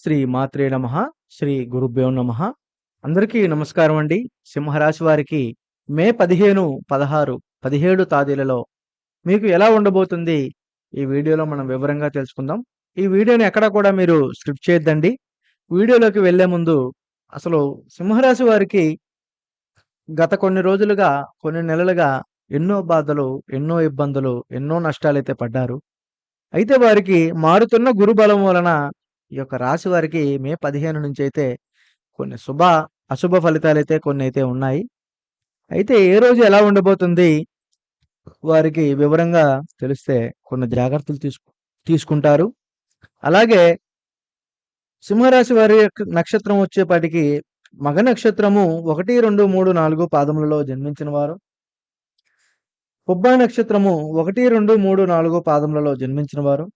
శ్రీ మాత్రే నమ శ్రీ గురుభ్యో నమ. అందరికీ నమస్కారం అండి. సింహరాశి వారికి మే పదిహేను పదహారు పదిహేడు తేదీలలో మీకు ఎలా ఉండబోతుంది? ఈ వీడియోలో మనం వివరంగా తెలుసుకుందాం. ఈ వీడియోని ఎక్కడ కూడా మీరు స్క్రిప్ట్ చేయొద్దండి. వీడియోలోకి వెళ్ళే ముందు అసలు సింహరాశి వారికి గత కొన్ని రోజులుగా కొన్ని నెలలుగా ఎన్నో బాధలు ఎన్నో ఇబ్బందులు ఎన్నో నష్టాలైతే పడ్డారు. అయితే వారికి మారుతున్న గురుబలం వలన ఈ యొక్క రాశి వారికి మే పదిహేను నుంచి అయితే కొన్ని శుభ అశుభ ఫలితాలు అయితే కొన్ని అయితే ఉన్నాయి. అయితే ఏ రోజు ఎలా ఉండబోతుంది? వారికి వివరంగా తెలిస్తే కొన్ని జాగ్రత్తలు తీసుకు తీసుకుంటారు. అలాగే సింహరాశి వారి యొక్క నక్షత్రం వచ్చేపాటికి మగ నక్షత్రము ఒకటి రెండు మూడు నాలుగు పాదములలో జన్మించిన వారు. పుబ్బా నక్షత్రము ఒకటి రెండు మూడు నాలుగు పాదములలో జన్మించిన వారు.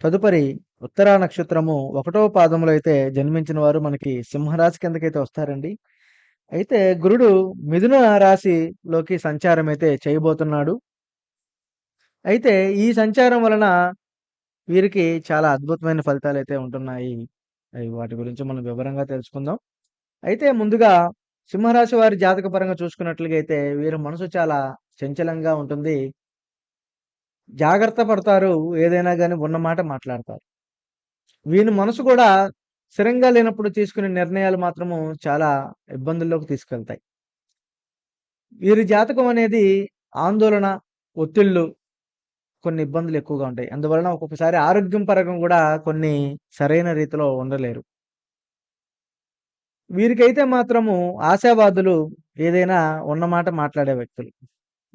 తదుపరి ఉత్తరా నక్షత్రము ఒకటో పాదములో అయితే జన్మించిన వారు మనకి సింహరాశి కిందకైతే వస్తారండి. అయితే గురుడు మిథున రాశిలోకి సంచారం అయితే చేయబోతున్నాడు. అయితే ఈ సంచారం వలన వీరికి చాలా అద్భుతమైన ఫలితాలు అయితే ఉంటున్నాయి. అవి వాటి గురించి మనం వివరంగా తెలుసుకుందాం. అయితే ముందుగా సింహరాశి వారి జాతక పరంగా చూసుకున్నట్లుగా అయితే వీరి మనసు చాలా చంచలంగా ఉంటుంది. జాగ్రత్త పడతారు. ఏదైనా కానీ ఉన్నమాట మాట్లాడతారు. వీని మనసు కూడా స్థిరంగా లేనప్పుడు తీసుకునే నిర్ణయాలు మాత్రము చాలా ఇబ్బందుల్లోకి తీసుకెళ్తాయి. వీరి జాతకం అనేది ఆందోళన ఒత్తిళ్ళు కొన్ని ఇబ్బందులు ఎక్కువగా ఉంటాయి. అందువలన ఒక్కొక్కసారి ఆరోగ్యం పరంగా కూడా కొన్ని సరైన రీతిలో ఉండలేరు. వీరికైతే మాత్రము ఆశావాదులు ఏదైనా ఉన్నమాట మాట్లాడే వ్యక్తులు.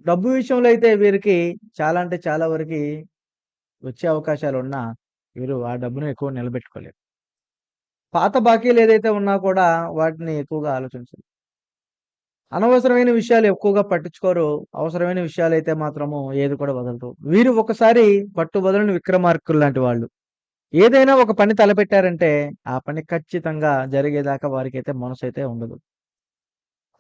డబ్బు విషయంలో అయితే వీరికి చాలా అంటే చాలా వరకు వచ్చే అవకాశాలు ఉన్నా వీరు ఆ డబ్బును ఎక్కువ నిలబెట్టుకోలేరు. పాత బాకీలు ఏదైతే ఉన్నా కూడా వాటిని ఎక్కువగా ఆలోచించరు. అనవసరమైన విషయాలు ఎక్కువగా పట్టించుకోరు. అవసరమైన విషయాలు అయితే మాత్రము ఏది కూడా వదలరు. వీరు ఒకసారి పట్టు వదలని విక్రమార్కులు లాంటి వాళ్ళు. ఏదైనా ఒక పని తలపెట్టారంటే ఆ పని ఖచ్చితంగా జరిగేదాకా వారికైతే మనసు అయితే ఉండదు.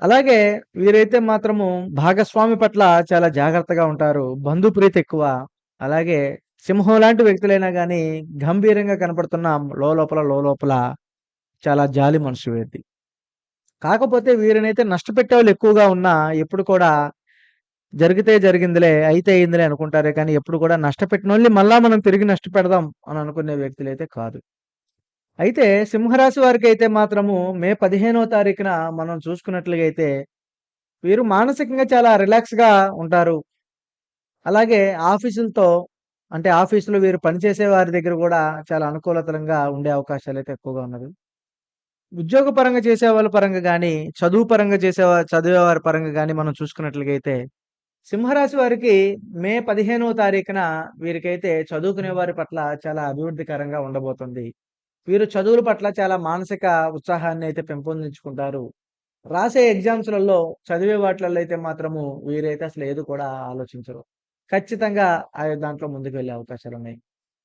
అలాగే వీరైతే మాత్రము భాగస్వామి పట్ల చాలా జాగ్రత్తగా ఉంటారు. బంధుప్రీతి ఎక్కువ. అలాగే సింహం లాంటి వ్యక్తులైనా కానీ గంభీరంగా కనపడుతున్న లోపల లోపల చాలా జాలి మనసు వీరిది కాకపోతే వీరినైతే నష్టపెట్టే వాళ్ళు ఎక్కువగా ఉన్నా ఎప్పుడు కూడా జరిగితే జరిగిందిలే అయితే అయిందిలే అనుకుంటారే కానీ ఎప్పుడు కూడా నష్టపెట్టిన వాళ్ళని మళ్ళా మనం తిరిగి నష్టపెడదాం అని అనుకునే వ్యక్తులు అయితే కాదు. అయితే సింహరాశి వారికి అయితే మాత్రము మే పదిహేనో తారీఖున మనం చూసుకున్నట్లుగా అయితే వీరు మానసికంగా చాలా రిలాక్స్గా ఉంటారు. అలాగే ఆఫీసులతో అంటే ఆఫీసులో వీరు పనిచేసే వారి దగ్గర కూడా చాలా అనుకూలతలంగా ఉండే అవకాశాలు అయితే ఎక్కువగా ఉన్నది. ఉద్యోగ పరంగా చేసే వాళ్ళ పరంగా కానీ చదువు పరంగా చేసే చదివేవారి పరంగా కానీ మనం చూసుకున్నట్లయితే సింహరాశి వారికి మే పదిహేనవ తారీఖున వీరికైతే చదువుకునే వారి పట్ల చాలా అభివృద్ధికరంగా ఉండబోతుంది. వీరు చదువుల పట్ల చాలా మానసిక ఉత్సాహాన్ని అయితే పెంపొందించుకుంటారు. రాసే ఎగ్జామ్స్లలో చదివే వాటిలలో అయితే మాత్రము వీరైతే అసలు ఏది కూడా ఆలోచించరు. ఖచ్చితంగా ఆ దాంట్లో ముందుకు వెళ్ళే అవకాశాలు ఉన్నాయి.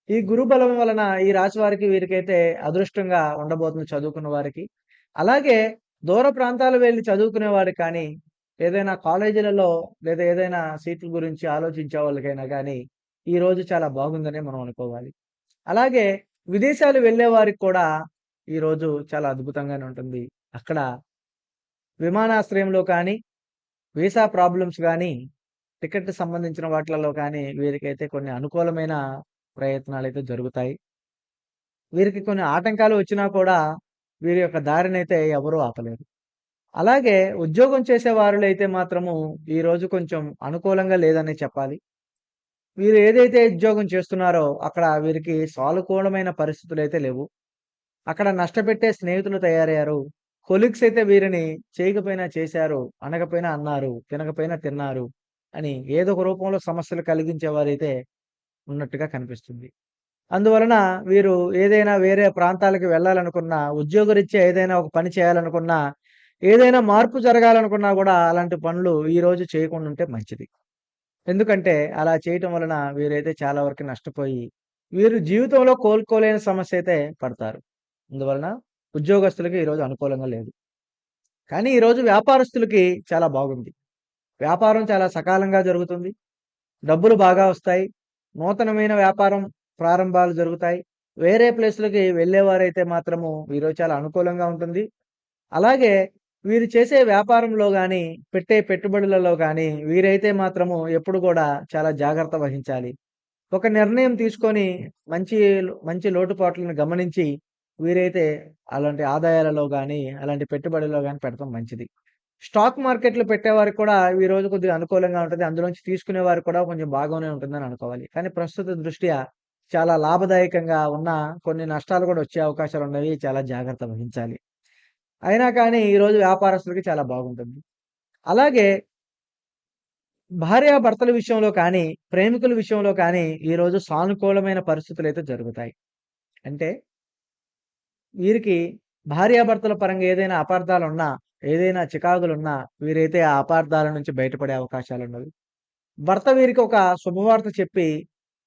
ఈ గురు బలం వలన ఈ రాశి వారికి వీరికైతే అదృష్టంగా ఉండబోతుంది చదువుకున్న వారికి. అలాగే దూర ప్రాంతాలు వెళ్ళి చదువుకునే వారికి కానీ ఏదైనా కాలేజీలలో లేదా ఏదైనా సీట్ల గురించి ఆలోచించే వాళ్ళకైనా కానీ ఈ రోజు చాలా బాగుందని మనం అనుకోవాలి. అలాగే విదేశాలు వెళ్ళే వారికి కూడా ఈరోజు చాలా అద్భుతంగానే ఉంటుంది. అక్కడ విమానాశ్రయంలో కానీ వీసా ప్రాబ్లమ్స్ కానీ టికెట్ సంబంధించిన వాటిలలో కానీ వీరికైతే కొన్ని అనుకూలమైన ప్రయత్నాలు అయితే జరుగుతాయి. వీరికి కొన్ని ఆటంకాలు వచ్చినా కూడా వీరి యొక్క దారినైతే ఎవరూ ఆపలేరు. అలాగే ఉద్యోగం చేసే వారులు అయితే మాత్రము ఈరోజు కొంచెం అనుకూలంగా లేదని చెప్పాలి. వీరు ఏదైతే ఉద్యోగం చేస్తున్నారో అక్కడ వీరికి సానుకూలమైన పరిస్థితులు అయితే లేవు. అక్కడ నష్టపెట్టే స్నేహితులు తయారయ్యారు. కొలిగ్స్ అయితే వీరిని చేయకపోయినా చేశారు అనకపోయినా అన్నారు తినకపోయినా తిన్నారు. అని ఏదో ఒక రూపంలో సమస్యలు కలిగించే వారైతే ఉన్నట్టుగా కనిపిస్తుంది. అందువలన వీరు ఏదైనా వేరే ప్రాంతాలకు వెళ్ళాలనుకున్నా ఉద్యోగరీత్యా ఏదైనా ఒక పని చేయాలనుకున్నా ఏదైనా మార్పు జరగాలనుకున్నా కూడా అలాంటి పనులు ఈరోజు చేయకుండా ఉంటే మంచిది. ఎందుకంటే అలా చేయటం వలన వీరైతే చాలా వరకు నష్టపోయి వీరు జీవితంలో కోలుకోలేని సమస్య అయితే పడతారు. అందువలన ఉద్యోగస్తులకి ఈరోజు అనుకూలంగా లేదు. కానీ ఈరోజు వ్యాపారస్తులకి చాలా బాగుంది. వ్యాపారం చాలా సకాలంగా జరుగుతుంది డబ్బులు బాగా వస్తాయి నూతనమైన వ్యాపారం ప్రారంభాలు జరుగుతాయి వేరే ప్లేస్‌లకి వెళ్ళేవారైతే మాత్రము వీరు చాలా అనుకూలంగా ఉంటుంది. అలాగే వీరు చేసే వ్యాపారంలో కానీ పెట్టే పెట్టుబడులలో కానీ వీరైతే మాత్రము ఎప్పుడు కూడా చాలా జాగ్రత్త వహించాలి. ఒక నిర్ణయం తీసుకొని మంచి మంచి లోటుపాట్లను గమనించి వీరైతే అలాంటి ఆదాయాలలో కానీ అలాంటి పెట్టుబడిలో కానీ పెడతాం మంచిది. స్టాక్ మార్కెట్‌లో పెట్టేవారికి కూడా ఈ రోజు కొద్దిగా అనుకూలంగా ఉంటుంది అందులోంచి తీసుకునే వారు కూడా కొంచెం బాగానే ఉంటుందని అనుకోవాలి. కానీ ప్రస్తుత దృష్ట్యా చాలా లాభదాయకంగా ఉన్న కొన్ని నష్టాలు కూడా వచ్చే అవకాశాలు ఉన్నవి చాలా జాగ్రత్త వహించాలి. అయినా కానీ ఈరోజు వ్యాపారస్తులకి చాలా బాగుంటుంది. అలాగే భార్యాభర్తల విషయంలో కానీ, ప్రేమికుల విషయంలో కానీ ఈరోజు సానుకూలమైన పరిస్థితులు అయితే జరుగుతాయి. అంటే వీరికి భార్యాభర్తల పరంగా ఏదైనా అపార్థాలు ఉన్నా ఏదైనా చికాకులున్నా వీరైతే ఆ అపార్థాల నుంచి బయటపడే అవకాశాలు ఉన్నవి భర్త వీరికి ఒక శుభవార్త చెప్పి,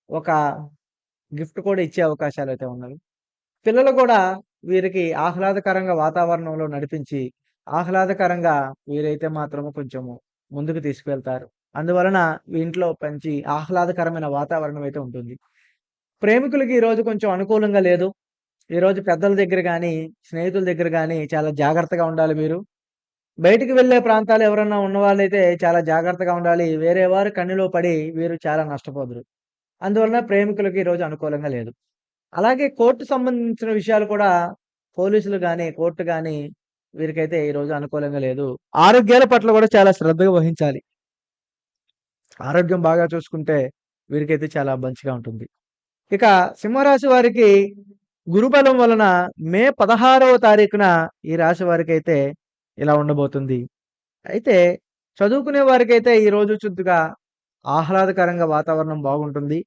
ఒక గిఫ్ట్ కూడా ఇచ్చే అవకాశాలు అయితే ఉన్నవి. పిల్లలు కూడా వీరికి ఆహ్లాదకరంగా వాతావరణంలో నడిపించి, ఆహ్లాదకరంగా వీరైతే మాత్రము కొంచెము ముందుకు తీసుకువెళ్తారు. అందువలన వీంట్లో మంచి ఆహ్లాదకరమైన వాతావరణం అయితే ఉంటుంది. ప్రేమికులకి ఈరోజు కొంచెం అనుకూలంగా లేదు. ఈరోజు పెద్దల దగ్గర కానీ స్నేహితుల దగ్గర కానీ చాలా జాగ్రత్తగా ఉండాలి మీరు. బయటికి వెళ్ళే ప్రాంతాలు ఎవరన్నా ఉన్నవాళ్ళైతే చాలా జాగ్రత్తగా ఉండాలి. వేరే వారి కన్నులో పడి వీరు చాలా నష్టపోదురు. అందువలన ప్రేమికులకి ఈరోజు అనుకూలంగా లేదు. అలాగే కోర్టు సంబంధించిన విషయాలు కూడా పోలీసులు గాని, కోర్టు గాని వీరికైతే ఈరోజు అనుకూలంగా లేదు. ఆరోగ్యాల పట్ల కూడా చాలా శ్రద్ధగా వహించాలి. ఆరోగ్యం బాగా చూసుకుంటే వీరికైతే చాలా మంచిగా ఉంటుంది. ఇక సింహరాశి వారికి గురుబలం వలన మే 16వ తారీఖున ఈ రాశి వారికైతే ఇలా ఉండబోతుంది. అయితే చదువుకునే వారికైతే ఈరోజు చుద్దుగా ఆహ్లాదకరంగా వాతావరణం బాగుంటుంది.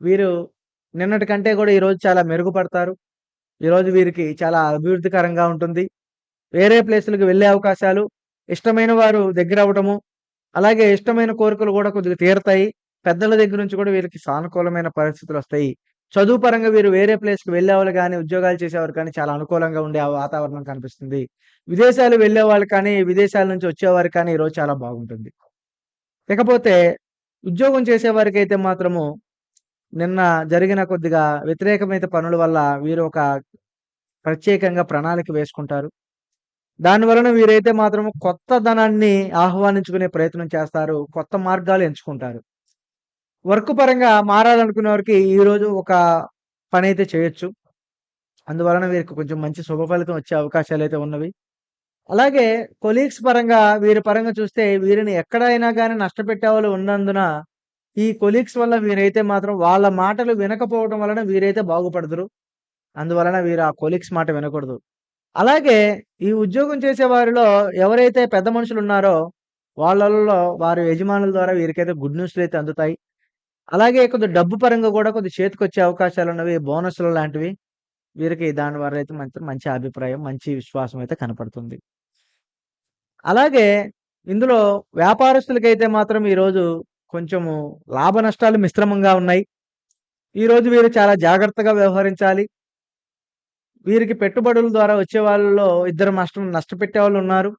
వీరు నిన్నటి కంటే కూడా ఈరోజు చాలా మెరుగుపడతారు. ఈరోజు వీరికి చాలా అభివృద్ధికరంగా ఉంటుంది. వేరే ప్లేసులకు వెళ్ళే అవకాశాలు, ఇష్టమైన వారు దగ్గర అవటము అలాగే ఇష్టమైన కోరికలు కూడా కొద్దిగా తీరతాయి. పెద్దల దగ్గర నుంచి కూడా వీరికి సానుకూలమైన పరిస్థితులు వస్తాయి చదువు పరంగా వీరు వేరే ప్లేస్‌కి వెళ్ళేవాళ్ళు కానీ ఉద్యోగాలు చేసేవారు కానీ చాలా అనుకూలంగా ఉండే ఆ వాతావరణం కనిపిస్తుంది. విదేశాలు వెళ్ళేవాళ్ళు కానీ, విదేశాల నుంచి వచ్చేవారు కానీ ఈరోజు చాలా బాగుంటుంది. ఇకపోతే ఉద్యోగం చేసేవారికైతే మాత్రము నిన్న జరిగిన కొద్దిగా వ్యతిరేకమైన పనుల వల్ల వీరు ఒక ప్రత్యేకంగా ప్రణాళిక వేసుకుంటారు. దాని వలన వీరైతే మాత్రం కొత్త ధనాన్ని ఆహ్వానించుకునే ప్రయత్నం చేస్తారు. కొత్త మార్గాలు ఎంచుకుంటారు. వర్క్ పరంగా మారాలనుకునే వారికి ఈరోజు ఒక పని అయితే చేయొచ్చు. అందువలన వీరికి కొంచెం మంచి శుభ ఫలితం వచ్చే అయితే ఉన్నవి. అలాగే కొలీగ్స్ పరంగా వీరి పరంగా చూస్తే వీరిని ఎక్కడైనా కానీ నష్టపెట్టేవాళ్ళు ఉన్నందున ఈ కొలీగ్స్ వల్ల వీరైతే మాత్రం వాళ్ళ మాటలు వినకపోవడం వలన వీరైతే బాగుపడదురు. అందువలన వీరు ఆ కొలీగ్స్ మాట వినకూడదు. అలాగే ఈ ఉద్యోగం చేసే వారిలో ఎవరైతే పెద్ద మనుషులు ఉన్నారో వాళ్ళల్లో వారి యజమానుల ద్వారా వీరికైతే గుడ్ న్యూస్లు అయితే అందుతాయి. అలాగే కొద్దిగా డబ్బు పరంగా కూడా కొద్దిగా అవకాశాలు అవకాశాలున్నవి. బోనస్‌లు లాంటివి. వీరికి దాని వల్ల అయితే మంచి మంచి అభిప్రాయం, మంచి విశ్వాసం అయితే కనపడుతుంది. అలాగే ఇందులో వ్యాపారస్తులకైతే మాత్రం ఈరోజు కొంచెము లాభ నష్టాలు మిశ్రమంగా ఉన్నాయి. ఈరోజు వీరు చాలా జాగ్రత్తగా వ్యవహరించాలి. వీరికి పెట్టుబడుల ద్వారా వచ్చే వాళ్ళలో ఇద్దరు నష్టం నష్టపెట్టే వాళ్ళు ఉన్నారు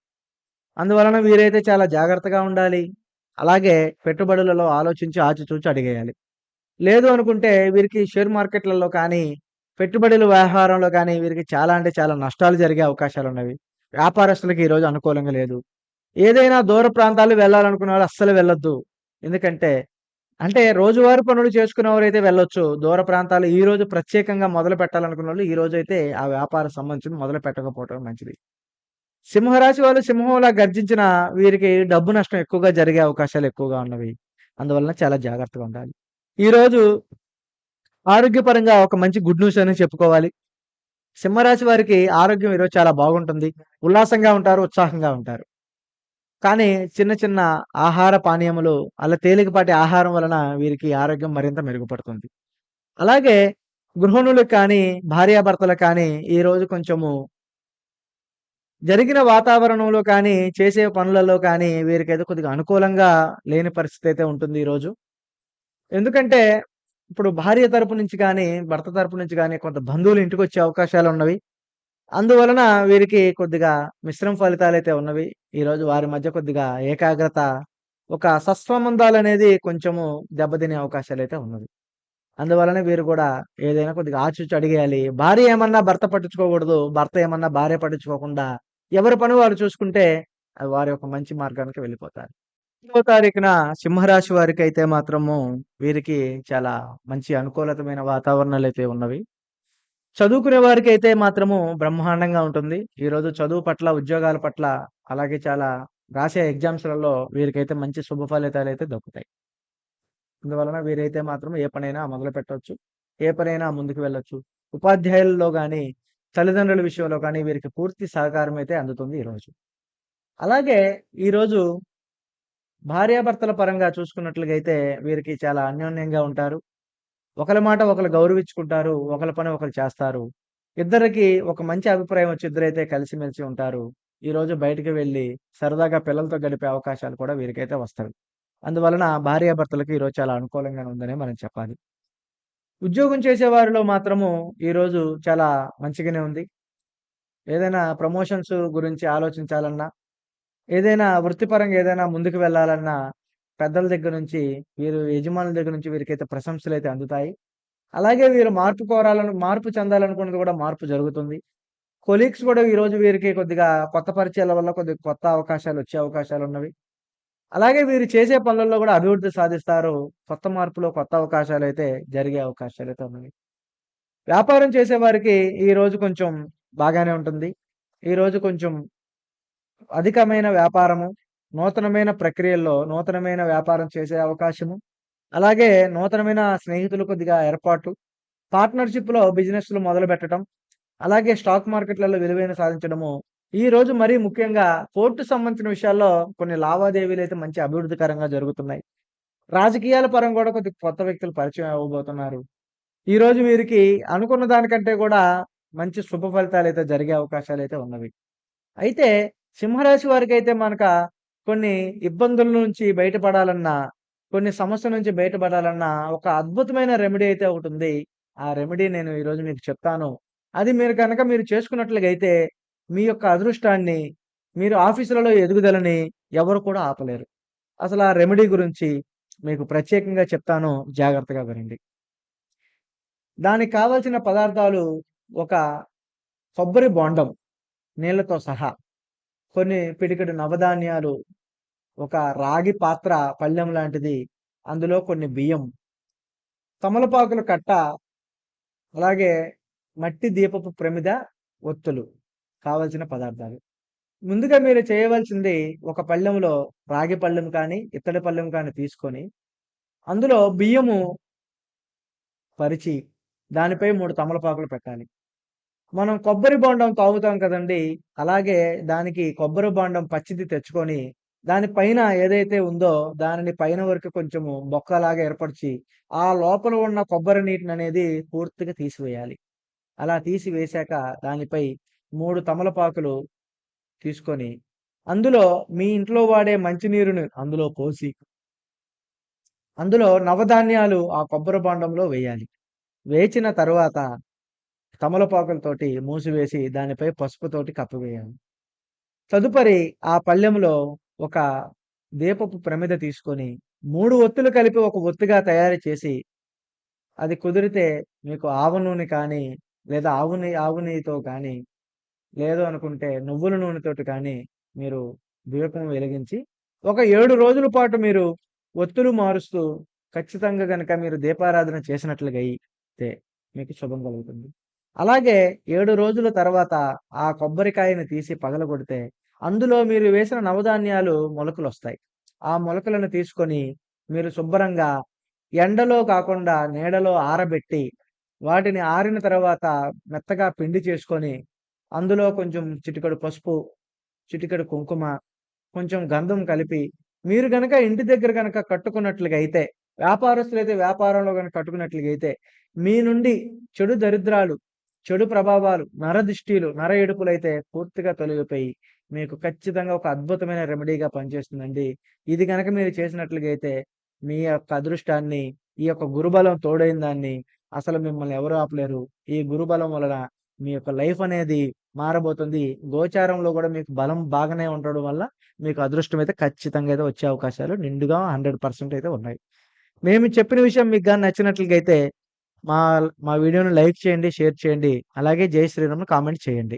అందువలన వీరైతే చాలా జాగ్రత్తగా ఉండాలి. అలాగే పెట్టుబడులలో ఆలోచించి ఆచితూచి అడిగేయాలి లేదు అనుకుంటే వీరికి షేర్ మార్కెట్‌లలో కానీ, పెట్టుబడుల వ్యవహారంలో కానీ వీరికి చాలా అంటే చాలా నష్టాలు జరిగే అవకాశాలున్నవి. వ్యాపారస్తులకి ఈరోజు అనుకూలంగా లేదు. ఏదైనా దూర ప్రాంతాలు వెళ్ళాలనుకున్న వాళ్ళు అస్సలు వెళ్ళొద్దు. ఎందుకంటే అంటే రోజువారీ పనులు చేసుకునేవారైతే వెళ్ళొచ్చు. దూర ప్రాంతాలు ఈరోజు ప్రత్యేకంగా మొదలు పెట్టాలనుకున్న వాళ్ళు ఈ రోజు అయితే ఆ వ్యాపార సంబంధించిన మొదలు పెట్టకపోవటం మంచిది. సింహరాశి వాళ్ళు సింహంలా గర్జించిన వీరికి డబ్బు నష్టం ఎక్కువగా జరిగే అవకాశాలు ఎక్కువగా ఉన్నవి. అందువలన చాలా జాగ్రత్తగా ఉండాలి. ఈరోజు ఆరోగ్యపరంగా ఒక మంచి గుడ్ న్యూస్ అని చెప్పుకోవాలి. సింహరాశి వారికి ఆరోగ్యం ఈరోజు చాలా బాగుంటుంది. ఉల్లాసంగా ఉంటారు. ఉత్సాహంగా ఉంటారు. కానీ చిన్న చిన్న ఆహార పానీయములు అలా తేలికపాటి ఆహారం వలన వీరికి ఆరోగ్యం మరింత మెరుగుపడుతుంది. అలాగే గృహిణులకు కానీ, భార్యాభర్తలకు కానీ ఈరోజు కొంచెము జరిగిన వాతావరణంలో కానీ, చేసే పనులలో కానీ వీరికైతే కొద్దిగా అనుకూలంగా లేని పరిస్థితి అయితే ఉంటుంది ఈరోజు. ఎందుకంటే ఇప్పుడు భార్య తరపు నుంచి కానీ భర్త తరపు నుంచి కానీ కొంత బంధువులు ఇంటికి వచ్చే అవకాశాలు ఉన్నవి అందువలన వీరికి కొద్దిగా మిశ్రమ ఫలితాలు అయితే ఉన్నవి. ఈరోజు వారి మధ్య కొద్దిగా ఏకాగ్రత, ఒక సత్సంబంధాలనేది కొంచెము దెబ్బతినే అవకాశాలు అయితే ఉన్నవి. అందువలన వీరు కూడా ఏదైనా కొద్దిగా ఆచూచి అడిగేయాలి. భార్య ఏమన్నా భర్త పట్టించుకోకూడదు. భర్త ఏమన్నా భార్య పట్టించుకోకుండా ఎవరి పని వారు చూసుకుంటే అది వారి యొక్క మంచి మార్గానికి వెళ్ళిపోతారు. 8వ తారీఖున సింహరాశి వారికి అయితే మాత్రము వీరికి చాలా మంచి అనుకూలతమైన వాతావరణాలు అయితే ఉన్నవి. చదువుకునే వారికి అయితే మాత్రము బ్రహ్మాండంగా ఉంటుంది. ఈరోజు చదువు పట్ల, ఉద్యోగాల పట్ల అలాగే చాలా రాసే ఎగ్జామ్స్‌లలో వీరికైతే మంచి శుభ అయితే దక్కుతాయి. అందువలన వీరైతే మాత్రం ఏ పనైనా మొదలు పెట్టవచ్చు ఏ పనైనా ముందుకు వెళ్ళొచ్చు. ఉపాధ్యాయుల్లో కానీ తల్లిదండ్రుల విషయంలో కానీ వీరికి పూర్తి సహకారం అయితే అందుతుంది ఈరోజు. అలాగే ఈరోజు భార్యాభర్తల పరంగా చూసుకున్నట్లుగైతే వీరికి చాలా అన్యోన్యంగా ఉంటారు. ఒకరి మాట ఒకరు గౌరవించుకుంటారు. ఒకరి పని ఒకరు చేస్తారు. ఇద్దరికి ఒక మంచి అభిప్రాయం వచ్చి ఇద్దరైతే కలిసిమెలిసి ఉంటారు. ఈరోజు బయటకు వెళ్ళి సరదాగా పిల్లలతో గడిపే అవకాశాలు కూడా వీరికైతే వస్తాయి అందువలన భార్యాభర్తలకు ఈరోజు చాలా అనుకూలంగానే ఉందనే మనం చెప్పాలి. ఉద్యోగం చేసే వారిలో మాత్రము ఈరోజు చాలా మంచిగానే ఉంది. ఏదైనా ప్రమోషన్స్ గురించి ఆలోచించాలన్నా, ఏదైనా వృత్తిపరంగా ఏదైనా ముందుకు వెళ్ళాలన్నా పెద్దల దగ్గర నుంచి, వీరు యజమానుల దగ్గర నుంచి వీరికైతే ప్రశంసలు అయితే అందుతాయి. అలాగే వీరు మార్పు కోరాలను మార్పు చెందాలనుకున్నది కూడా మార్పు జరుగుతుంది. కొలీగ్స్ కూడా ఈరోజు వీరికి కొద్దిగా కొత్త పరిచయాల వల్ల కొద్దిగా కొత్త అవకాశాలు వచ్చే అవకాశాలు ఉన్నవి అలాగే వీరు చేసే పనులలో కూడా అభివృద్ధి సాధిస్తారు. కొత్త మార్పులో కొత్త అవకాశాలు అయితే జరిగే అవకాశాలు అయితే ఉన్నాయి వ్యాపారం చేసేవారికి ఈరోజు కొంచెం బాగానే ఉంటుంది. ఈరోజు కొంచెం అధికమైన వ్యాపారము, నూతనమైన ప్రక్రియల్లో నూతనమైన వ్యాపారం చేసే అవకాశము, అలాగే నూతనమైన స్నేహితులు కొద్దిగా ఏర్పాటు, పార్ట్నర్‌షిప్‌లో బిజినెస్‌లు మొదలుపెట్టడం, అలాగే స్టాక్ మార్కెట్‌లలో విలువైన సాధించడము. ఈ రోజు మరీ ముఖ్యంగా కోర్టు సంబంధించిన విషయాల్లో కొన్ని లావాదేవీలు అయితే మంచి అభివృద్ధికరంగా జరుగుతున్నాయి. రాజకీయాల పరంగా కూడా కొద్దిగా కొత్త వ్యక్తులు పరిచయం అవ్వబోతున్నారు. ఈ రోజు వీరికి అనుకున్న దానికంటే కూడా మంచి శుభ ఫలితాలు అయితే జరిగే అవకాశాలు అయితే ఉన్నవి. అయితే సింహరాశి అయితే మనక కొన్ని ఇబ్బందుల నుంచి బయటపడాలన్నా, కొన్ని సమస్యల నుంచి బయటపడాలన్నా ఒక అద్భుతమైన రెమెడీ అయితే ఒకటుంది. ఆ రెమెడీ నేను ఈరోజు మీకు చెప్తాను. అది మీరు కనుక మీరు చేసుకున్నట్లుగైతే మీ యొక్క అదృష్టాన్ని, మీరు ఆఫీసులలో ఎదుగుదలని ఎవరు కూడా ఆపలేరు. అసలు ఆ రెమెడీ గురించి మీకు ప్రత్యేకంగా చెప్తాను. జాగ్రత్తగా వినండి. దానికి కావాల్సిన పదార్థాలు ఒక కొబ్బరి బొండం నీళ్ళతో సహా, కొన్ని పిడికెడు నవధాన్యాలు, ఒక రాగి పాత్ర పళ్ళెం లాంటిది, అందులో కొన్ని బియ్యం, తమలపాకుల కట్ట, అలాగే మట్టి దీపపు ప్రమిద, ఒత్తులు కావాల్సిన పదార్థాలు. ముందుగా మీరు చేయవలసింది ఒక పళ్ళెంలో రాగి పళ్ళెం కానీ, ఇత్తడి పళ్ళెం కానీ తీసుకొని, అందులో బియ్యము పరిచి, దానిపై మూడు తమలపాకులు పెట్టాలి. మనం కొబ్బరి బొండం తాగుతాం కదండీ! అలాగే దానికి కొబ్బరి బొండం పచ్చిది తెచ్చుకొని, దాని పైన ఏదైతే ఉందో దానిని పైన వరకు కొంచెము బొక్కలాగా ఏర్పరిచి, ఆ లోపల ఉన్న కొబ్బరి నీటిని అనేది పూర్తిగా తీసివేయాలి. అలా తీసివేశాక దానిపై మూడు తమలపాకులు తీసుకొని, అందులో మీ ఇంట్లో వాడే మంచినీరుని అందులో పోసి అందులో నవధాన్యాలు ఆ కొబ్బరి బాండంలో వేయాలి. వేచిన తర్వాత తమలపాకులతోటి మూసివేసి దానిపై పసుపుతోటి కప్పివేయాలి. తదుపరి ఆ పళ్ళెంలో ఒక దీపపు ప్రమిద తీసుకొని మూడు ఒత్తులు కలిపి ఒక ఒత్తుగా తయారు చేసి, అది కుదిరితే మీకు ఆవు నూనె కానీ, లేదా ఆవు నెయ్యి ఆవు నెయ్యితో కానీ, లేదు అనుకుంటే నువ్వుల నూనెతోటి కానీ మీరు దీపం వెలిగించి, ఒక ఏడు రోజుల పాటు మీరు ఒత్తులు మారుస్తూ ఖచ్చితంగా కనుక మీరు దీపారాధన చేసినట్లుగా అయితే మీకు శుభం కలుగుతుంది. అలాగే ఏడు రోజుల తర్వాత ఆ కొబ్బరికాయని తీసి పగలగొడితే, అందులో మీరు వేసిన నవధాన్యాలు మొలకలు వస్తాయి ఆ మొలకలను తీసుకొని మీరు శుభ్రంగా ఎండలో కాకుండా నీడలో ఆరబెట్టి, వాటిని ఆరిన తర్వాత మెత్తగా పిండి చేసుకొని, అందులో కొంచెం చిటికడు పసుపు, చిటికడు కుంకుమ, కొంచెం గంధం కలిపి, మీరు గనక ఇంటి దగ్గర గనక కట్టుకున్నట్లుగైతే, వ్యాపారస్తులైతే వ్యాపారంలో కనుక కట్టుకున్నట్లుగా అయితే మీ నుండి చెడు దరిద్రాలు, చెడు ప్రభావాలు, నరదిష్టిలు, నర ఏడుపులైతే పూర్తిగా తొలగిపోయి, మీకు ఖచ్చితంగా ఒక అద్భుతమైన రెమెడీగా పనిచేస్తుందండి. ఇది కనుక మీరు చేసినట్లుగైతే, మీ యొక్క అదృష్టాన్ని, ఈ యొక్క గురుబలం తోడైన దాన్ని అసలు మిమ్మల్ని ఎవరు ఆపలేరు. ఈ గురుబలం వలన మీ యొక్క లైఫ్ అనేది మారబోతుంది. గోచారంలో కూడా మీకు బలం బాగానే ఉండడం వల్ల, మీకు అదృష్టం అయితే ఖచ్చితంగా అయితే వచ్చే అవకాశాలు నిండుగా 100% అయితే ఉన్నాయి. మేము చెప్పిన విషయం మీకు కానీ నచ్చినట్లుగైతే మా మా వీడియోను లైక్ చేయండి, షేర్ చేయండి. అలాగే జై శ్రీరామ్ కామెంట్ చేయండి.